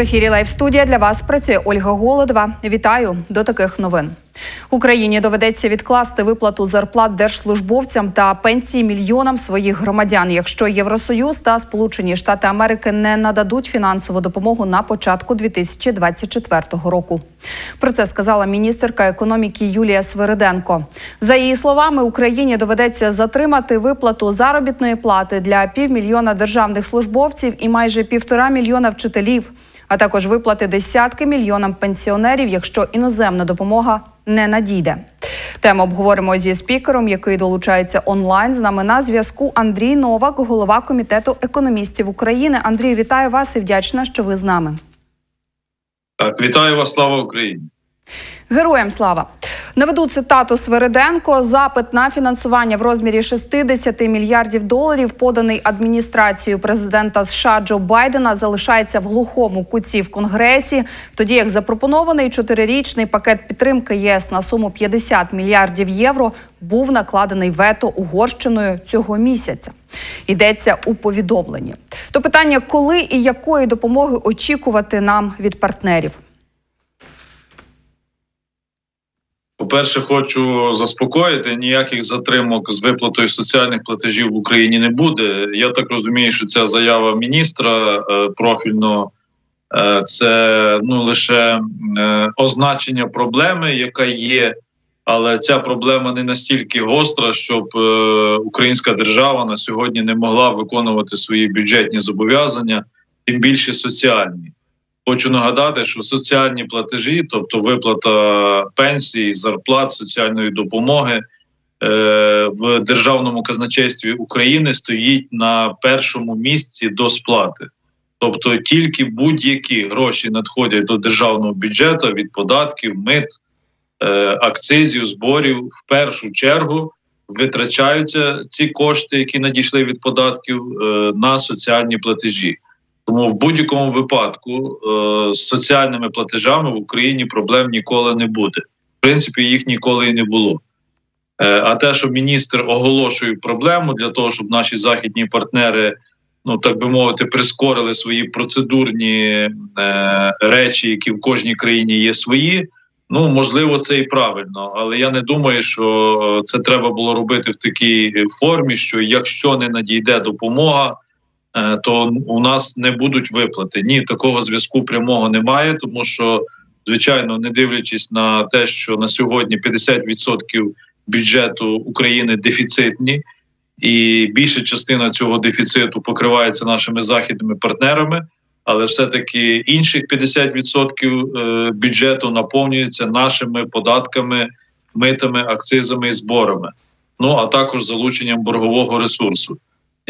ефірі Лайв студія для вас працює Ольга Голодова. Вітаю до таких новин. Україні доведеться відкласти виплату зарплат держслужбовцям та пенсії мільйонам своїх громадян, якщо Євросоюз та Сполучені Штати Америки не нададуть фінансову допомогу на початку 2024 року. Про це сказала міністерка економіки Юлія Свириденко. За її словами, Україні доведеться затримати виплату заробітної плати для півмільйона державних службовців і майже півтора мільйона вчителів а також виплати десятки мільйонам пенсіонерів, якщо іноземна допомога не надійде. Тему обговоримо зі спікером, який долучається онлайн. З нами на зв'язку Андрій Новак, голова комітету економістів України. Андрій, вітаю вас і вдячна, що ви з нами. Так, вітаю вас, слава Україні. Героям слава наведу цитату Свериденко. Запит на фінансування в розмірі 60 мільярдів доларів, поданий адміністрацією президента США Джо Байдена, залишається в глухому куті в конгресі. Тоді як запропонований чотирирічний пакет підтримки ЄС на суму 50 мільярдів євро був накладений вето Угорщиною цього місяця. Йдеться у повідомленні. То питання, коли і якої допомоги очікувати нам від партнерів. По-перше, хочу заспокоїти, ніяких затримок з виплатою соціальних платежів в Україні не буде. Я так розумію, що ця заява міністра е, профільного е, це ну лише е, означення проблеми, яка є, але ця проблема не настільки гостра, щоб українська держава на сьогодні не могла виконувати свої бюджетні зобов'язання, тим більше соціальні. Хочу нагадати, що соціальні платежі, тобто виплата пенсій, зарплат, соціальної допомоги е, в державному казначействі України стоїть на першому місці до сплати. Тобто тільки будь-які гроші надходять до державного бюджету від податків, мит, е, акцизів, зборів в першу чергу витрачаються ці кошти, які надійшли від податків, е, на соціальні платежі. Тому в будь-якому випадку е, з соціальними платежами в Україні проблем ніколи не буде. В принципі, їх ніколи і не було. Е, а те, що міністр оголошує проблему для того, щоб наші західні партнери, ну так би мовити, прискорили свої процедурні е, речі, які в кожній країні є свої. Ну можливо, це і правильно, але я не думаю, що це треба було робити в такій формі, що якщо не надійде допомога. Е, то у нас не будуть виплати. Ні, такого зв'язку прямого немає, тому що, звичайно, не дивлячись на те, що на сьогодні 50% бюджету України дефіцитні, і більша частина цього дефіциту покривається нашими західними партнерами. Але все-таки інших 50% е, бюджету наповнюється нашими податками, митами, акцизами і зборами. Ну а також залученням боргового ресурсу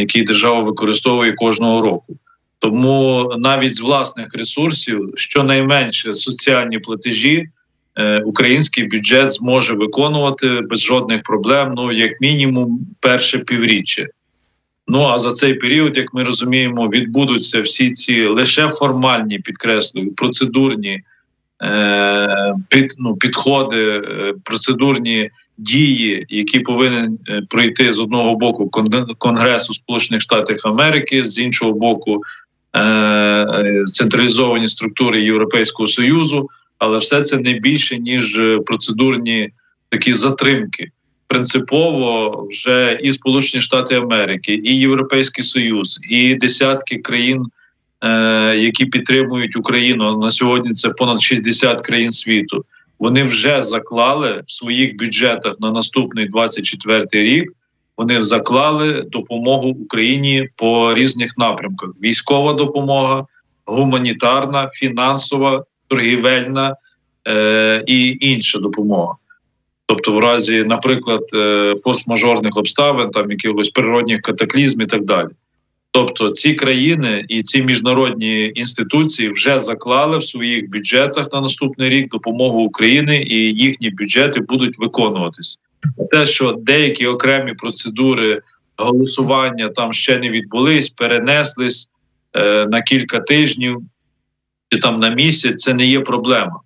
який держава використовує кожного року. Тому навіть з власних ресурсів, щонайменше соціальні платежі, е, український бюджет зможе виконувати без жодних проблем, ну як мінімум, перше півріччя. Ну а за цей період, як ми розуміємо, відбудуться всі ці лише формальні підкреслюю, процедурні е, під, ну, підходи, е, процедурні дії, які повинен е, пройти з одного боку Конгресу Сполучених Штатів Америки, з іншого боку, е, е, централізовані структури Європейського союзу, але все це не більше ніж процедурні такі затримки. Принципово вже і Сполучені Штати Америки, і Європейський Союз, і десятки країн, які підтримують Україну на сьогодні. Це понад 60 країн світу вони вже заклали в своїх бюджетах на наступний 24 рік. Вони заклали допомогу Україні по різних напрямках: військова допомога, гуманітарна, фінансова, торгівельна е, і інша допомога. Тобто, в разі, наприклад, е, форс-мажорних обставин, там якихось природних катаклізм і так далі. Тобто ці країни і ці міжнародні інституції вже заклали в своїх бюджетах на наступний рік допомогу Україні, і їхні бюджети будуть виконуватись. Те, що деякі окремі процедури голосування там ще не відбулись, перенеслись е, на кілька тижнів чи там на місяць, це не є проблема.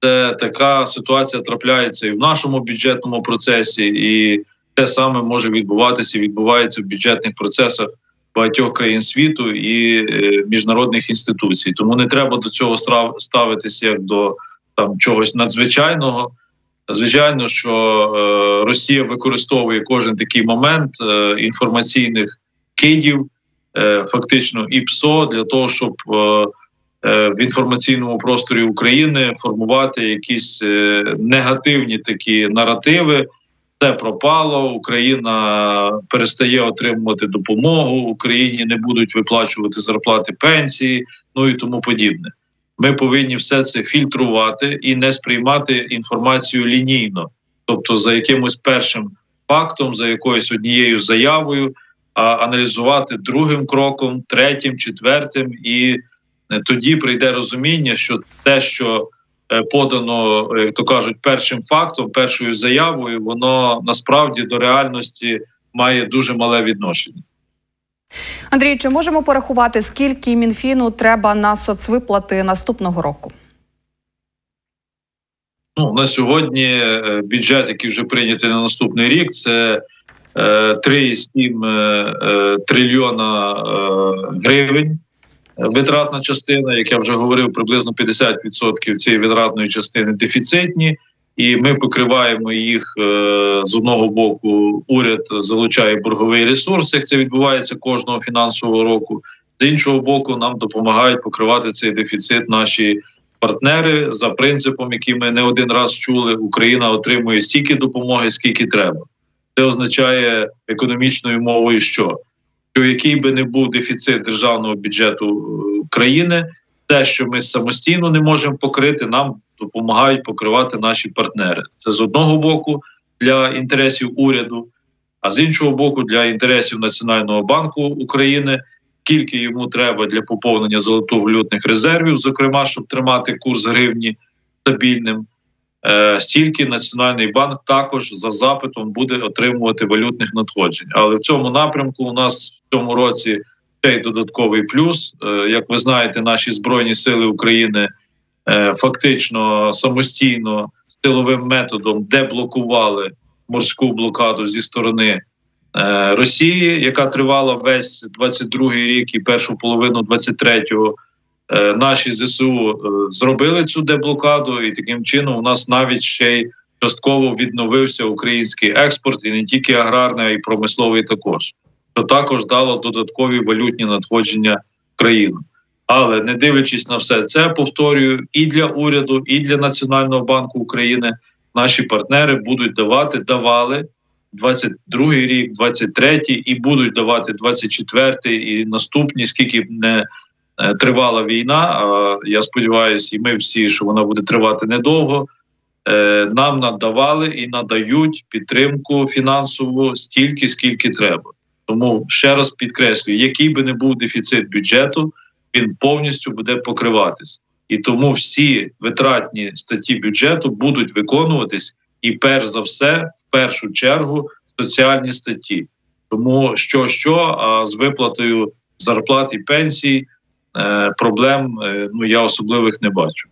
Це така ситуація трапляється і в нашому бюджетному процесі, і те саме може відбуватися і відбувається в бюджетних процесах багатьох країн світу і е, міжнародних інституцій. Тому не треба до цього ставитися як до там чогось надзвичайного. Звичайно, що е, Росія використовує кожен такий момент е, інформаційних кидів, фактично і ПСО для того, щоб в інформаційному просторі України формувати якісь негативні такі наративи. Це пропало, Україна перестає отримувати допомогу, Україні не будуть виплачувати зарплати пенсії, ну і тому подібне. Ми повинні все це фільтрувати і не сприймати інформацію лінійно, тобто за якимось першим фактом, за якоюсь однією заявою, а аналізувати другим кроком, третім, четвертим, і е, тоді прийде розуміння, що те, що подано, е, як то кажуть, першим фактом, першою заявою, воно насправді до реальності має дуже мале відношення. Андрій, чи можемо порахувати, скільки мінфіну треба на соцвиплати наступного року? Ну на сьогодні е, бюджет, який вже прийнятий на наступний рік, це е, 3,7 е, е, трильйона е, гривень. Витратна частина, як я вже говорив, приблизно 50% цієї витратної частини дефіцитні, і ми покриваємо їх е, з одного боку. Уряд залучає борговий ресурс, як це відбувається кожного фінансового року. З іншого боку, нам допомагають покривати цей дефіцит наші партнери за принципом, який ми не один раз чули. Україна отримує стільки допомоги, скільки треба. Це означає економічною мовою, що що який би не був дефіцит державного бюджету е, країни, те, що ми самостійно не можемо покрити, нам допомагають покривати наші партнери. Це з одного боку для інтересів уряду, а з іншого боку, для інтересів Національного банку України. Скільки йому треба для поповнення золотовалютних резервів, зокрема, щоб тримати курс гривні стабільним, стільки Національний банк також за запитом буде отримувати валютних надходжень. Але в цьому напрямку у нас в цьому році цей додатковий плюс. Е, як ви знаєте, наші збройні сили України е, фактично самостійно силовим методом деблокували морську блокаду зі сторони. Е, Росії, яка тривала весь 22-й рік і першу половину 23-го, е, наші зсу е, зробили цю деблокаду, і таким чином у нас навіть ще й частково відновився український експорт, і не тільки аграрний, а й промисловий також. Що також дало додаткові валютні надходження країну. Але не дивлячись на все це, повторюю, і для уряду, і для Національного банку України наші партнери будуть давати, давали 22-й рік, 23-й і будуть давати 24-й і наступні, скільки б не е, тривала війна. А я сподіваюся, і ми всі, що вона буде тривати недовго. е, Нам надавали і надають підтримку фінансову стільки, скільки треба. Тому ще раз підкреслюю, який би не був дефіцит бюджету, він повністю буде покриватись. І тому всі витратні статті бюджету будуть виконуватись і перш за все, в першу чергу, соціальні статті. Тому що що а з виплатою зарплат і пенсій е, проблем е, ну я особливих не бачу.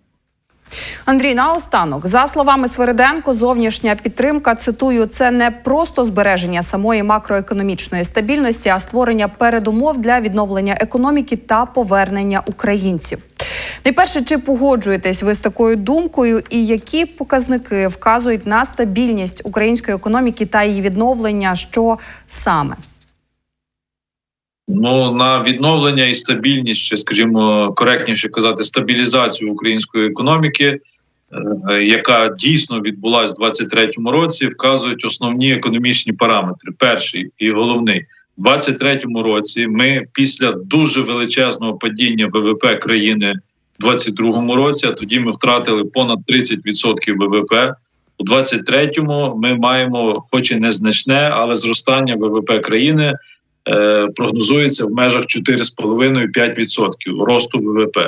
Андрій, наостанок, за словами Свириденко, зовнішня підтримка цитую, це не просто збереження самої макроекономічної стабільності, а створення передумов для відновлення економіки та повернення українців. Найперше, чи погоджуєтесь ви з такою думкою, і які показники вказують на стабільність української економіки та її відновлення? Що саме? Ну на відновлення і стабільність, чи скажімо, коректніше казати, стабілізацію української економіки, е, яка дійсно відбулася в 2023 році, вказують основні економічні параметри. Перший і головний в 2023 році. Ми після дуже величезного падіння ВВП країни в 2022 році, а тоді ми втратили понад 30% ВВП. У 23-му ми маємо, хоч і незначне, але зростання ВВП країни прогнозується в межах 4,5-5% росту ВВП.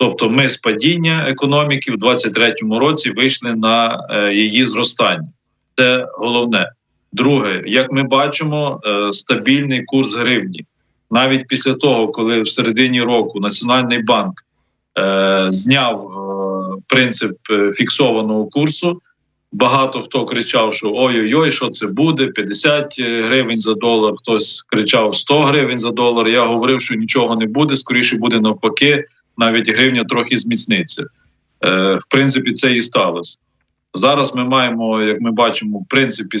Тобто, ми з падіння економіки в 23-му році вийшли на е, її зростання. Це головне. Друге, як ми бачимо, е, стабільний курс гривні. Навіть після того, коли в середині року Національний банк е, зняв е, принцип е, фіксованого курсу, Багато хто кричав, що ой-ой-ой, що це буде? 50 гривень за долар. Хтось кричав 100 гривень за долар. Я говорив, що нічого не буде. Скоріше буде навпаки, навіть гривня трохи зміцниться. Е, в принципі, це і сталося. Зараз ми маємо, як ми бачимо, в принципі,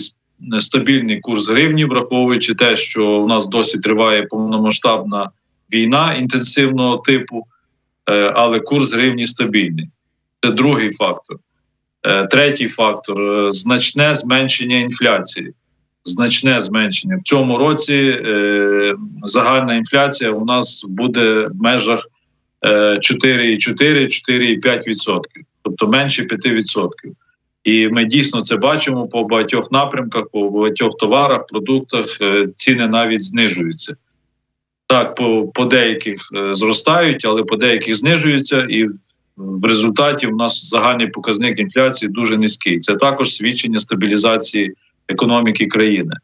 стабільний курс гривні, враховуючи те, що у нас досі триває повномасштабна війна інтенсивного типу, е, але курс гривні стабільний. Це другий фактор. Е, Третій фактор е, значне зменшення інфляції. Значне зменшення. В цьому році е, загальна інфляція у нас буде в межах е, 4,4-4,5%, тобто менше 5%. І ми дійсно це бачимо по багатьох напрямках, по багатьох товарах, продуктах. Ціни навіть знижуються. Так, по, по деяких зростають, але по деяких знижуються, і в результаті у нас загальний показник інфляції дуже низький. Це також свідчення стабілізації економіки країни.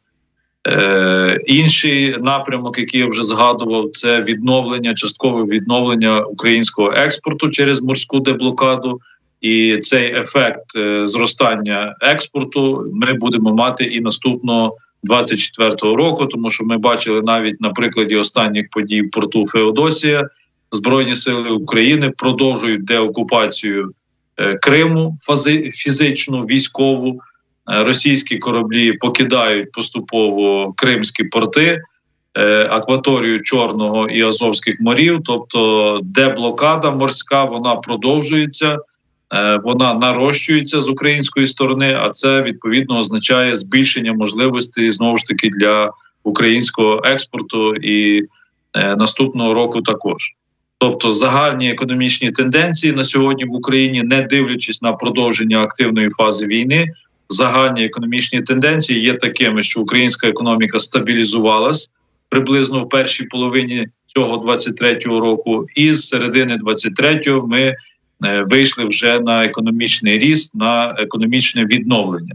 Е, інший напрямок, який я вже згадував, це відновлення, часткове відновлення українського експорту через морську деблокаду. І цей ефект е, зростання експорту ми будемо мати і наступного 24-го року, тому що ми бачили навіть на прикладі останніх подій в порту Феодосія. Збройні сили України продовжують деокупацію е, Криму, фізичну, військову. Е, Російські кораблі покидають поступово кримські порти, е, акваторію Чорного і Азовських морів. Тобто, деблокада морська вона продовжується, вона нарощується з української сторони, а це відповідно означає збільшення можливостей знову ж таки для українського експорту і наступного року також. Тобто загальні економічні тенденції на сьогодні в Україні, не дивлячись на продовження активної фази війни, загальні економічні тенденції є такими, що українська економіка стабілізувалась приблизно в першій половині цього 23-го року, і з середини 23-го ми е, вийшли вже на економічний ріст, на економічне відновлення.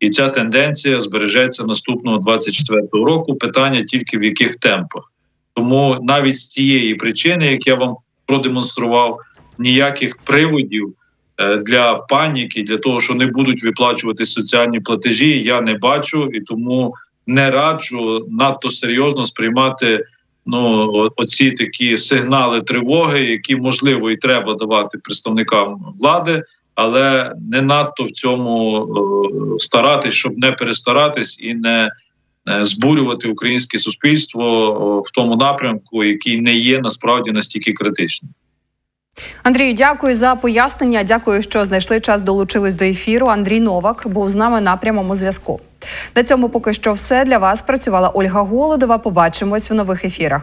І ця тенденція збережеться наступного 24-го року. Питання тільки в яких темпах. Тому навіть з цієї причини, як я вам продемонстрував, ніяких приводів е, для паніки, для того, що не будуть виплачувати соціальні платежі, я не бачу. І тому не раджу надто серйозно сприймати ну оці такі сигнали тривоги, які можливо і треба давати представникам влади, але не надто в цьому старатись, щоб не перестаратись і не збурювати українське суспільство в тому напрямку, який не є насправді настільки критичним. Андрію, дякую за пояснення. Дякую, що знайшли час, долучились до ефіру. Андрій Новак був з нами на прямому зв'язку. На цьому поки що все для вас працювала Ольга Голодова. Побачимось в нових ефірах.